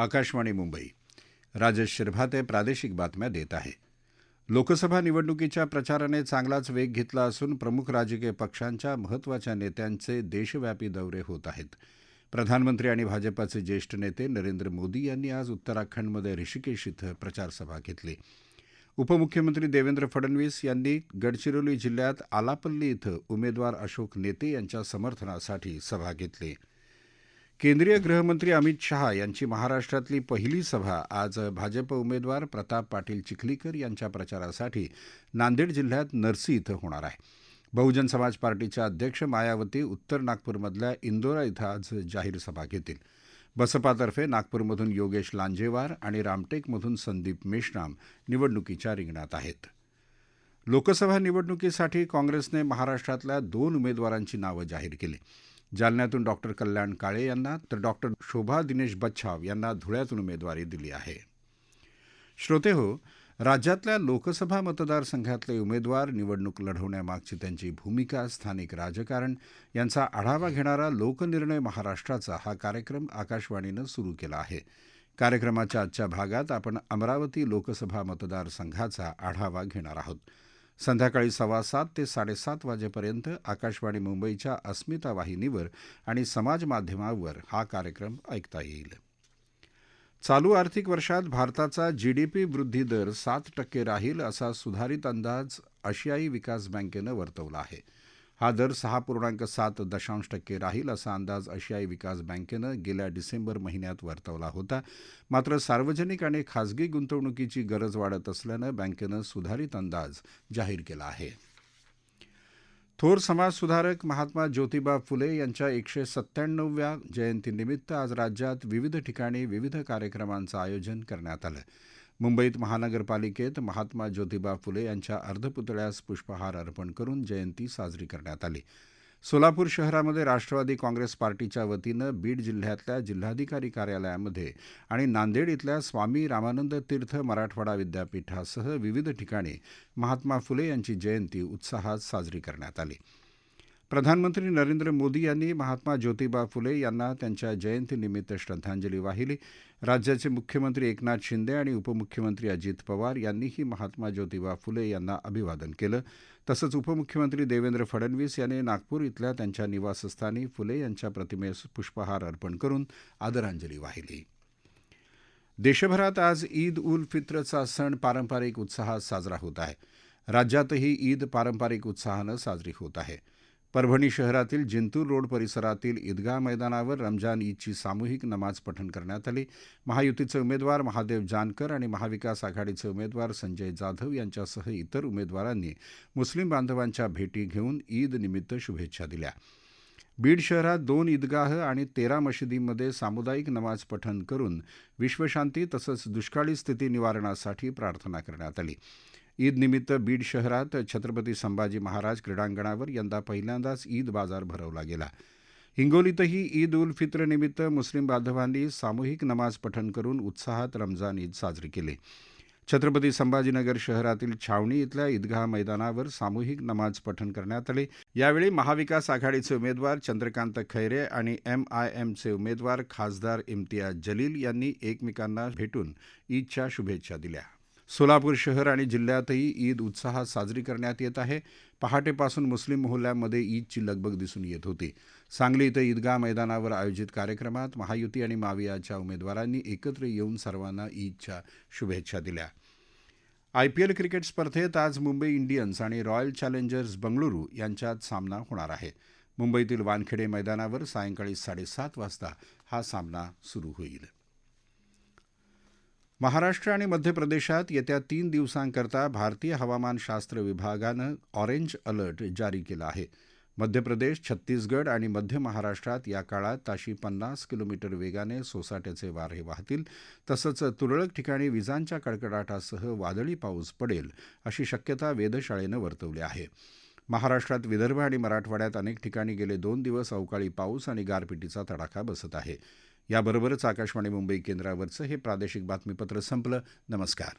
आकाशवाणी मुंबई. राजेश शिरभाते प्रादेशिक बातम्या देत आहे. लोकसभा निवडणुकीच्या प्रचाराने चांगलाच वेग घेतला असून प्रमुख राजकीय पक्षांच्या महत्त्वाच्या नेत्यांचे देशव्यापी दौरे होत आहेत. प्रधानमंत्री आणि भाजपाचे ज्येष्ठ नेते नरेंद्र मोदी यांनी आज उत्तराखंडमध्ये ऋषिकेश इथं प्रचारसभा घेतली. उपमुख्यमंत्री देवेंद्र फडणवीस यांनी गडचिरोली जिल्ह्यात आलापल्ली इथं उमेदवार अशोक नेते यांच्या समर्थनासाठी सभा घेतली. केंद्रीय गृहमंत्री अमित शहा यांची महाराष्ट्रातली पहिली सभा आज भाजप उमेदवार प्रताप पाटील चिखलीकर यांच्या प्रचारासाठी नांदेड जिल्ह्यात नरसी इथं होणार आहे. बहुजन समाज पार्टीच्या अध्यक्ष मायावती उत्तर नागपूरमधल्या इंदोरा इथं आज जाहीर सभा घेतील. बसपातर्फे नागपूरमधून योगेश लांजेवार आणि रामटेकमधून संदीप मेश्राम निवडणुकीच्या रिंगणात आहेत. लोकसभा निवडणुकीसाठी काँग्रेसने महाराष्ट्रातल्या दोन उमेदवारांची नावं जाहीर केली. जालन्यातून डॉक्टर कल्याण काळे यांना तर डॉक्टर शोभा दिनेश बच्छाव यांना धुळ्यातून उमेदवारी दिली आहे. श्रोते हो राज्यातल्या लोकसभा मतदारसंघातले उमेदवार निवडणूक लढवण्यामागची त्यांची भूमिका स्थानिक राजकारण यांचा आढावा घेणारा लोकनिर्णय महाराष्ट्राचा हा कार्यक्रम आकाशवाणीनं सुरू केला आहे. कार्यक्रमाच्या आजच्या भागात आपण अमरावती लोकसभा मतदारसंघाचा आढावा घेणार आहोत. संध्याकाळी सव्वा सात ते साडेसात वाजेपर्यंत आकाशवाणी मुंबईच्या अस्मिता वाहिनीवर आणि समाजमाध्यमावर हा कार्यक्रम ऐकता येईल. चालू आर्थिक वर्षात भारताचा जीडीपी वृद्धी दर सात टक्के राहील असा सुधारित अंदाज आशियाई विकास बँकेनं वर्तवला आहे. हा दर सहा पूर्णांक सात दशांश टक्के राहील असा अंदाज आशियाई विकास बँकेनं गेल्या डिसेंबर महिन्यात वर्तवला होता. मात्र सार्वजनिक आणि खासगी गुंतवणुकीची गरज वाढत असल्यानं बँकेनं सुधारित अंदाज जाहीर केला आहे. थोर समाजसुधारक महात्मा ज्योतिबा फुले यांच्या एकशे सत्त्याण्णवव्या जयंतीनिमित्त आज राज्यात विविध ठिकाणी विविध कार्यक्रमांचं आयोजन करण्यात आलं. मुंबईत महानगरपालिकेत महात्मा ज्योतिबा फुले यांच्या अर्धपुतळ्यास पुष्पहार अर्पण करून जयंती साजरी करण्यात आली. सोलापूर शहरामध्ये राष्ट्रवादी काँग्रेस पार्टीच्या वतीनं बीड जिल्ह्यातल्या जिल्हाधिकारी कार्यालयामध्ये आणि नांदेड इथल्या स्वामी रामानंद तीर्थ मराठवाडा विद्यापीठासह विविध ठिकाणी महात्मा फुले यांची जयंती उत्साहात साजरी करण्यात आली. प्रधानमंत्री नरेंद्र मोदी यांनी महात्मा ज्योतिबा फुले यांना त्यांच्या जयंतीनिमित्त श्रद्धांजली वाहिली. राज्याचे मुख्यमंत्री एकनाथ शिंदे आणि उपमुख्यमंत्री अजित पवार यांनीही महात्मा ज्योतिबा फुले यांना अभिवादन केलं. तसंच उपमुख्यमंत्री देवेंद्र फडणवीस यांनी नागपूर इथल्या त्यांच्या निवासस्थानी फुले यांच्या प्रतिमेस पुष्पहार अर्पण करून आदरांजली वाहिली. देशभरात आज ईद उल फित्रचा सण पारंपरिक उत्साहात साजरा होत आहे. राज्यातही ईद पारंपरिक उत्साहानं साजरी होत आहे. परभणी शहरातील जिंतूर रोड परिसरातील ईदगाह मैदानावर रमजान ईदची सामूहिक नमाज पठण करण्यात आली. महायुतीचे उमेदवार महादेव जानकर आणि महाविकास आघाडीचे उमेदवार संजय जाधव यांच्यासह इतर उमेदवारांनी मुस्लिम बांधवांच्या भेटी घेऊन ईद निमित्त शुभेच्छा दिल्या. बीड शहरात दोन ईदगाह आणि तेरा मशिदींमध्ये सामुदायिक नमाज पठण करून विश्वशांती तसंच दुष्काळी स्थिती निवारणासाठी प्रार्थना करण्यात आली. ईद निमित्त बीड शहरात छत्रपती संभाजी महाराज क्रीडांगणावर यंदा पहिल्यांदाच ईद बाजार भरवला गेला. हिंगोलीतही ईद उल फित्रनिमित्त मुस्लिम बांधवांनी सामूहिक नमाज पठण करून उत्साहात रमजान ईद साजरी केली. छत्रपती संभाजीनगर शहरातील छावणी इथल्या ईदगाह मैदानावर सामूहिक नमाज पठण करण्यात आले. यावेळी महाविकास आघाडीचे उमेदवार चंद्रकांत खैरे आणि एम आय एमचे उमेदवार खासदार इम्तियाज जलील यांनी एकमेकांना भेटून ईदच्या शुभेच्छा दिल्या. सोलापूर शहर आणि जिल्ह्यातही ईद उत्साहात साजरी करण्यात येत आहे. पहाटेपासून मुस्लिम मोहल्ल्यांमध्ये ईदची लगबग दिसून येत होती. सांगली इथं ईदगाह मैदानावर आयोजित कार्यक्रमात महायुती आणि मावियाच्या उमेदवारांनी एकत्र येऊन सर्वांना ईदच्या शुभेच्छा दिल्या. आयपीएल क्रिकेट स्पर्धेत आज मुंबई इंडियन्स आणि रॉयल चॅलेंजर्स बंगळुरू यांच्यात सामना होणार आहे. मुंबईतील वानखेडे मैदानावर सायंकाळी साडेसात वाजता हा सामना सुरू होईल. महाराष्ट्र आणि मध्य प्रदेशात येत्या तीन दिवसांकरता भारतीय हवामानशास्त्र विभागानं ऑरेंज अलर्ट जारी केला आहे. मध्य प्रदेश छत्तीसगड आणि मध्य महाराष्ट्रात या काळात ताशी पन्नास किलोमीटर वेगाने सोसाट्याचे वारे वाहतील. तसंच तुरळक ठिकाणी विजांच्या कडकडाटासह वादळी पाऊस पडेल अशी शक्यता वेधशाळेनं वर्तवली आहे. महाराष्ट्रात विदर्भ आणि मराठवाड्यात अनेक ठिकाणी गेले दोन दिवस अवकाळी पाऊस आणि गारपिटीचा तडाखा बसत आहे याबरोबरच आकाशवाणी मुंबई केंद्रावरचं हे प्रादेशिक बातमीपत्र संपलं नमस्कार